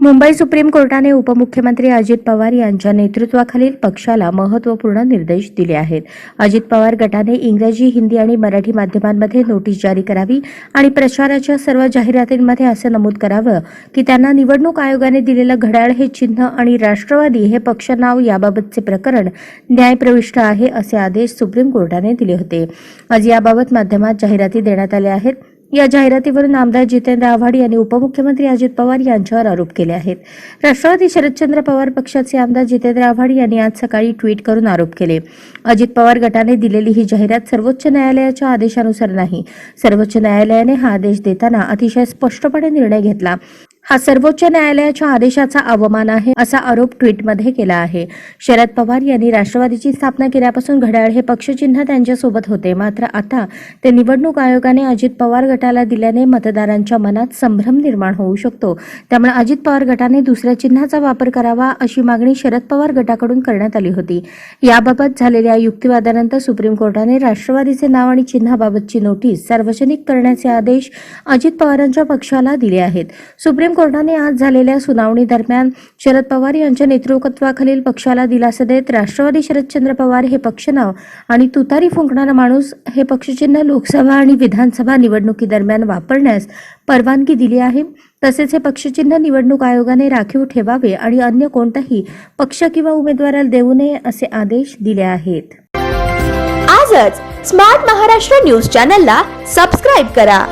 Mumbai supreme कोर्टाने उपमुख्यमंत्री अजित पवार यांच्या नेतृत्वाखालील पक्षाला महत्त्वपूर्ण निर्देश दिले आहेत. अजित पवार गटाने इंग्रजी हिंदी आणि मराठी माध्यमांमध्ये नोटीस जारी करावी आणि प्रचाराच्या सर्व जाहिरातींमध्ये असं नमूद करावं की त्यांना निवडणूक आयोगाने दिलेलं घड्याळ हे चिन्ह आणि राष्ट्रवादी हे पक्ष नाव याबाबतचे प्रकरण न्यायप्रविष्ट आहे असे आदेश सुप्रीम कोर्टाने दिले होते. आज याबाबत माध्यमात जाहिराती देण्यात आल्या आहेत. या जाहिरातीवरून आमदार जितेंद्र आव्हाड यांनी उपमुख्यमंत्री अजित पवार यांच्यावर आरोप केले आहेत. राष्ट्रवादी शरदचंद्र पवार पक्षाचे आमदार जितेंद्र आव्हाड यांनी आज सकाळी ट्विट करून आरोप केले. अजित पवार गटाने दिलेली ही जाहिरात सर्वोच्च न्यायालयाच्या आदेशानुसार नाही. सर्वोच्च न्यायालयाने हा आदेश देताना अतिशय स्पष्टपणे निर्णय घेतला. हा सर्वोच्च न्यायालयाच्या आदेशाचा अवमान आहे असा आरोप ट्विटमध्ये केला आहे. शरद पवार यांनी राष्ट्रवादीची स्थापना केल्यापासून घड्याळ हे पक्षचिन्ह त्यांच्यासोबत होते. मात्र आता ते निवडणूक आयोगाने अजित पवार गटाला दिल्याने मतदारांच्या मनात संभ्रम निर्माण होऊ शकतो. त्यामुळे अजित पवार गटाने दुसऱ्या चिन्हाचा वापर करावा अशी मागणी शरद पवार गटाकडून करण्यात आली होती. याबाबत झालेल्या युक्तिवादानंतर सुप्रीम कोर्टाने राष्ट्रवादीचे नाव आणि चिन्हाबाबतची नोटीस सार्वजनिक करण्याचे आदेश अजित पवारांच्या पक्षाला दिले आहेत. सुप्रीम कोर्टाने आज झालेल्या सुनावणी दरम्यान शरद पवार यांच्या नेतृत्वाखालील पक्षाला दिलासा देत राष्ट्रवादी शरदचंद्र पवार हे पक्षनाव आणि तुतारी फुंकणारा माणूस हे पक्षचिन्ह लोकसभा आणि विधानसभा निवडणुकीदरम्यान वापरण्यास परवानगी दिली आहे. तसेच हे पक्षचिन्ह निवडणूक आयोगाने राखीव ठेवावे आणि अन्य कोणताही पक्ष किंवा उमेदवाराला देऊ नये असे आदेश दिले आहेत. आजच स्मार्ट महाराष्ट्र न्यूज चॅनलला सबस्क्राईब करा.